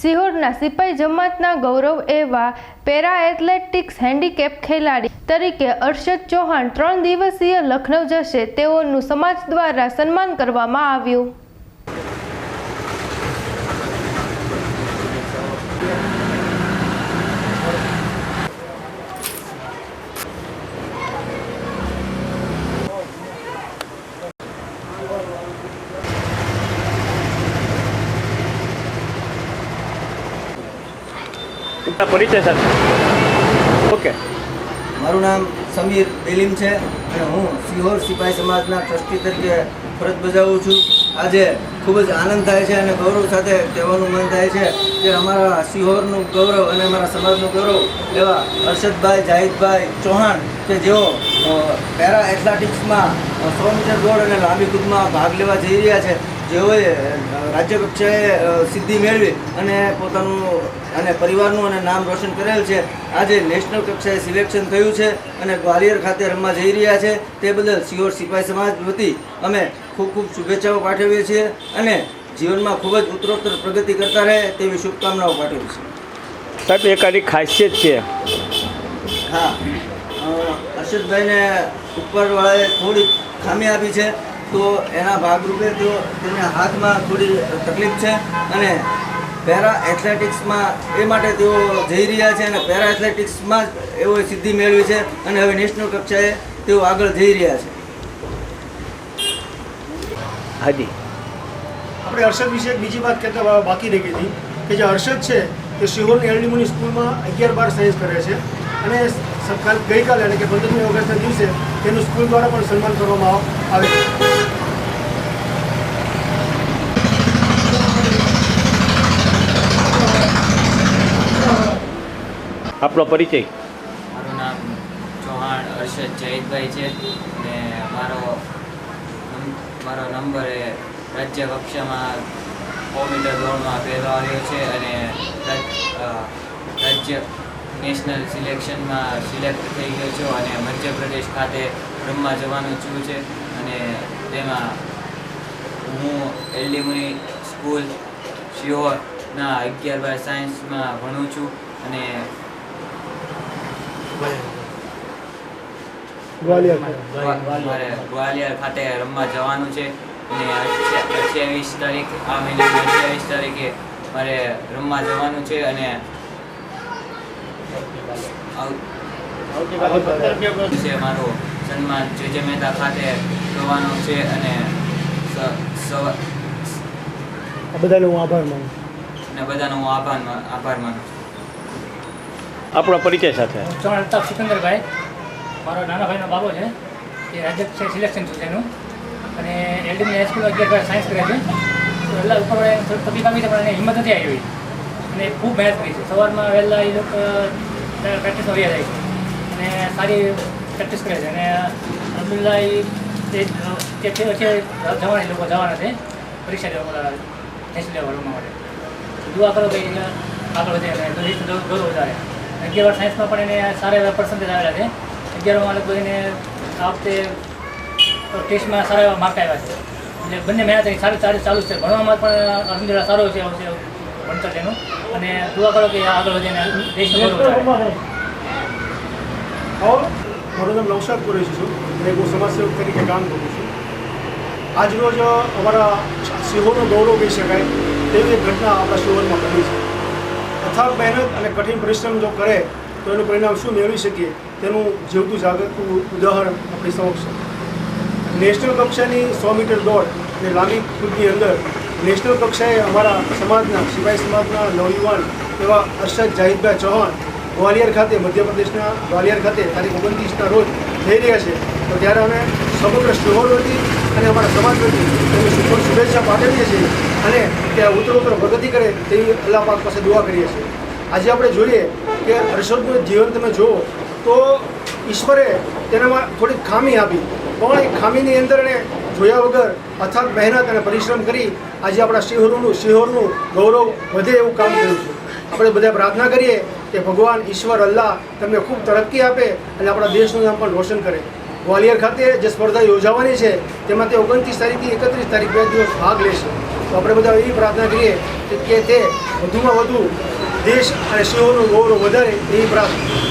સિહોરના સિપાઈ જમાતના ગૌરવ એવા para athletics handicap ખેલાડી તરીકે અરશદ ચૌહાણ ત્રણ દિવસીય લખનઉ જશે તેઓનું સમાજ દ્વારા સન્માન કરવામાં આવ્યું. પરિચય સાથે. ઓકે. મારું નામ સમીર બેલીમ છે અને હું સિહોર સિપાઈ સમાજના ટ્રસ્ટી તરીકે ફરજ બજાવું છું. આજે ખૂબ જ આનંદ થાય છે અને ગૌરવ સાથે કહેવાનું મન થાય છે કે અમારા સિહોરનું ગૌરવ અને અમારા સમાજનું ગૌરવ એવા હર્ષદભાઈ, જાહિદભાઈ ચૌહાણ કે જેઓ પેરા એથ્લેટિક્સમાં સો મીટર દોડ અને લાંબી કૂદમાં ભાગ લેવા જઈ રહ્યા છે. જેઓએ રાજ્ય કક્ષાએ સિદ્ધિ મેળવી અને પોતાનું અને પરિવારનું અને નામ રોશન કરેલ છે આજે નેશનલ કક્ષાએ સિલેક્શન થયું છે અને ગ્વાલિયર ખાતે રમવા જઈ રહ્યા છે. તે બદલ સિયોર સિપાઈ સમાજ વતી અમે ખૂબ ખૂબ શુભેચ્છાઓ પાઠવીએ છીએ અને જીવનમાં ખૂબ જ ઉત્તરોત્તર પ્રગતિ કરતા રહે તેવી શુભકામનાઓ પાઠવી છે સાહેબ એક આની ખાસિયત છે. હા. હર્ષદભાઈને ઉપરવાળાએ થોડી ખામી આપી છે. તો એના ભાગરૂપે તેઓ તેના હાથમાં થોડી તકલીફ છે અને પેરા એથ્લેટિક્સમાં એ માટે તેઓ જઈ રહ્યા છે અને પેરા એથ્લેટિક્સમાં જ એઓએ સિદ્ધિ મેળવી છે અને હવે નેશનલ કક્ષાએ તેઓ આગળ જઈ રહ્યા છે. હાજી. આપણે હર્ષદ વિશે એક બીજી વાત કહેતા બાકી રહી ગઈ હતી કે જે હર્ષદ છે તે શિહોરની એલડીમુની સ્કૂલમાં અગિયાર બાર સાયન્સ કરે છે અને ગઈકાલે એટલે કે પંદરમી ઓગસ્ટના દિવસે તેનું સ્કૂલ દ્વારા પણ સન્માન કરવામાં આવે છે. આપનો પરિચય. મારું નામ ચૌહાણ અરશદ જયદભાઈ છે અને મારો મારો નંબર એ રાજ્ય કક્ષામાં સો મીટર દોડમાં પહેલો આવ્યો છે અને રાજ- રાજ્ય નેશનલ સિલેક્શનમાં સિલેક્ટ થઈ ગયો છું અને મધ્યપ્રદેશ ખાતે રમવા જવાનું છું છે અને તેમાં હું એલડી મુની સ્કૂલ શિયોરના અગિયાર બાર સાયન્સમાં ભણું છું અને ગ્વાલિયર. ગ્વાલિયર ખાતે રમવા જવાનું છે. અને અઠ્યાવીસ તારીખ આ મહિનાની અઠ્યાવીસ તારીખે મારે રમવા જવાનું છે અને છે મારું સન્માન જે જે મહેતા ખાતે કરવાનું છે અને બધાનો હું આભાર માનું. અને બધાનો હું આભાર આભાર માનું છું. આપનો પરિચય સાથે. સિકંદરભાઈ. મારો નાના ભાઈનો બાબો છે, એ રાજ્ય છે સિલેક્શન થયું છે એનું અને એલડીની હાઈસ્કૂલ અગિયાર સાયન્સ કરે છે. તો વહેલા ઉપર થોડી તકલીફ આવી છે પણ એને હિંમત નથી આવી. અને ખૂબ મહેનત કરી છે. સવારમાં વહેલા એ લોકો પ્રેક્ટિસ અવ્યા જાય છે. અને સારી પ્રેક્ટિસ કરે છે. અને અબ્દુલ્લા એ તે જવાના એ લોકો જવાના છે, પરીક્ષા દેવા ટેસ્ટ લેવા રમવા માટે દુઆ કરો કે આગળ વધે અને ગૌરવ વધારે. અગિયાર સાયન્સમાં પણ એને સારા એવા પર્સન્ટેજ આવેલા છે. અગિયારમાં લગભગ એને આ વખતે ટેસ્ટમાં સારા એવા માર્ક આવ્યા છે. એટલે બંને મહેનત સારી સારી ચાલુ છે. ભણવામાં પણ અલહમદુલિલ્લાહ સારો છે આવશે ભણતર તેનું. અને દુઆ કરો કે આગળ વધે વધારે. મારું નામ નવસાદ કુરેશી છું. અને હું સમાજસેવક તરીકે કામ કરું છું. આજરોજ અમારા સિંહોનું ગૌરવ કહી શકાય તેવી ઘટના આપણા સિંહોરમાં બની છે. અથાગ મહેનત અને કઠિન પરિશ્રમ જો કરે તો એનું પરિણામ શું મેળવી શકીએ? તેનું જીવતું જાગતું ઉદાહરણ આપણી સમક્ષ નેશનલ કક્ષાની સો મીટર દોડ અને લાંબી કૂદની અંદર નેશનલ કક્ષાએ અમારા સમાજના સિપાઈ સમાજના નવયુવાન એવા અરશદ જાહિદભાઈ ચૌહાણ ગ્વાલિયર ખાતે, મધ્યપ્રદેશના ગ્વાલિયર ખાતે તારીખ ઓગણત્રીસના રોજ થઈ રહ્યા છે. તો ત્યારે અમે સમગ્ર શહેર વતી અને અમારા સમાજ વતી શુભ શુભેચ્છા પાઠવીએ છીએ અને ત્યાં ઉત્તરોત્તર પ્રગતિ કરે તેવી અલ્લાહ પાક પાસે દુઆ કરીએ છીએ. આજે આપણે જોઈએ કે હર્ષદનું જીવન તમે જુઓ, તો ઈશ્વરે તેનામાં થોડીક ખામી આપી. પણ એ ખામીની અંદર એને જોયા વગર અથાગ મહેનત અને પરિશ્રમ કરી આજે આપણા શિહોરનું શિહોરનું ગૌરવ વધે એવું કામ કર્યું છે. આપણે બધા પ્રાર્થના કરીએ કે ભગવાન ઈશ્વર અલ્લાહ તમને ખૂબ તરક્કી આપે અને આપણા દેશનું નામ પણ રોશન કરે. ગ્વાલિયર ખાતે જે સ્પર્ધા યોજાવાની છે, તેમાં તે ઓગણત્રીસ તારીખથી એકત્રીસ તારીખ બે દિવસ ભાગ લેશે. તો આપણે બધા એવી પ્રાર્થના કરીએ કે તે વધુમાં વધુ દેશ અને સિંહોનું ગૌરવ વધારે એવી પ્રાર્થના